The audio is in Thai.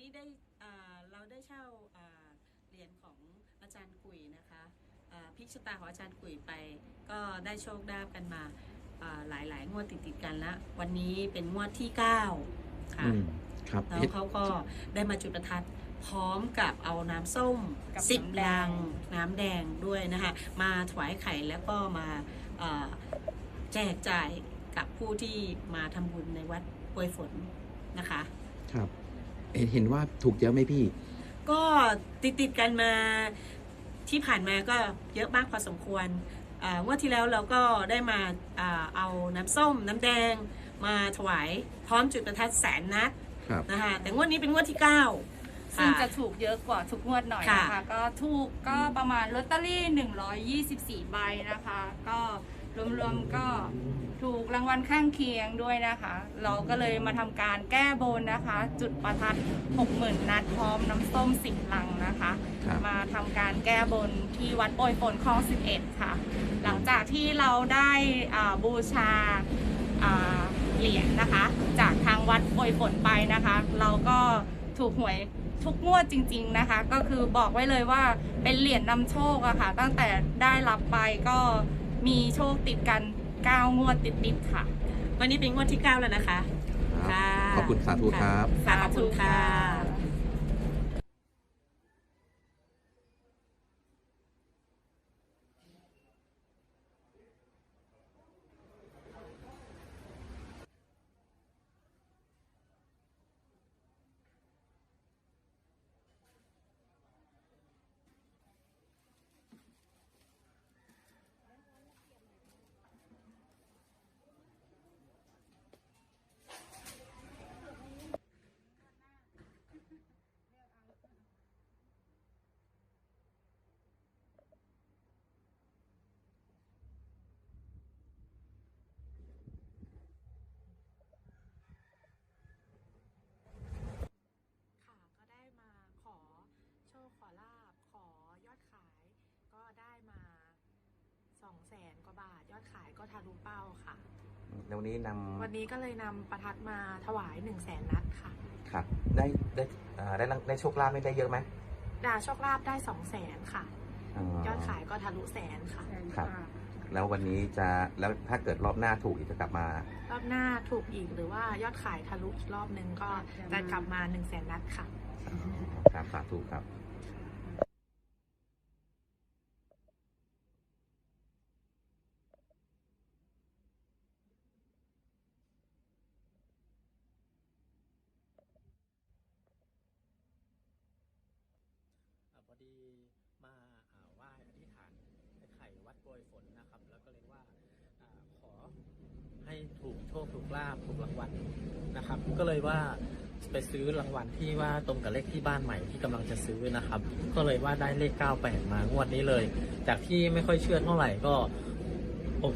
นี้ได้อ่าเราได้เช่าอ่าเหรียญของอาจารย์กุยนะคะอ่าพลิกชะตาของอาจารย์กุยไป ก็ได้โชคได้กันมาอ่าหลายหลายๆงวดติดติดๆกันแล้ววันนี้เป็นงวดที่ 9 ค่ะอืมครับแล้วเห็นเขาก็ได้มาจุดประทัดพร้อมกับเอาน้ำส้มกับสิบน้ำแดลังงน้ำแดงด้วยนะคะ มาถวายไข่แล้วก็มาเอ่อแจกจ่ายกับผู้ที่มาทำบุญในวัดปวยฝน นะคะ ครับเห็นเห็นว่าถูกเยอะไหมพี่ ก็ติดติดๆกันมาที่ผ่านมาก็เยอะมากพอสมควรอ่างวดที่แล้วเราก็ได้มาอ่าเอาน้ำส้มน้ำแดงมาถวายพร้อมจุดประทัดแสนนัดครับนะคะแต่งวดนี้เป็นงวดที่ 9 ซึ่งค่ะจะถูกเยอะกว่าทุกงวดหน่อยนะคะค่ะก็ถูกก็ประมาณลอตเตอรี่ 124 ใบนะคะ ก็ รวมๆก็ถูกรางวัลข้างเคียงด้วยนะคะ เราก็เลยมาทำการแก้บนนะคะ จุดประทัด 60,000 นัดพร้อมน้ำส้มสิบลังนะคะ ครับ มาทำการแก้บนที่วัดโปรยฝนคลอง 11 ค่ะ หลังจากที่เราได้อ่าบูชาอ่าเหรียญนะคะ จากทางวัดโปรยฝนไปนะคะ เราก็ถูกหวยทุกงวดจริง ๆนะคะ ก็คือบอกไว้เลยว่าเป็นเหรียญนำโชคอะค่ะ ตั้งแต่ได้รับไปก็ มีโชคติดกัน 9 งวดติดๆค่ะ วันนี้เป็นงวดที่ 9 แล้วนะคะ ครับค่ะ ขอบคุณสาธุครับค่ะขอบคุณค่ะค่ะก็ได้มาขอโชคขอลาบ ขอยอดขาย ก็ได้มาส องแสนกว่าบาท ยอดขายก็ทะลุเป้าค่ะแล้ววันนี้นำวันนี้ก็เลยนำประทัดมาถวายหนึ่งแสนนัดค่ะครับ ได้ได้อ่าได้รับได้โชคลาภไม่ได้เยอะไหมดาโชคลาภได้สองแสนค่ะ ยอดขายก็ทะลุแสนค่ะ ครับ แล้ววันนี้จะแล้วถ้าเกิดรอบหน้าถูกอีกจะกลับมารอบหน้าถูกอีกหรือว่ายอดขายทะลุอีกรอบนึงก็จะกลับมา1นึ่งแสนนัดค่ะครับสาธุครับ อ่าพอดีมาอ่าไหว้อธิษฐานไอ้ไข่วัด โปรยฝนนะครับ แล้วก็เลยว่าอขอให้ถูกโชคถูกลาบถูกรางวัลนะครับ ก็เลยว่าไปซื้อรางวัลที่ว่าตรงกับเลขที่บ้านใหม่ที่กำลังจะซื้อนะครับ ก็เลยว่าได้เลข 98 มางวดนี้เลย จากที่ไม่ค่อยเชื่อเท่าไหร่ก็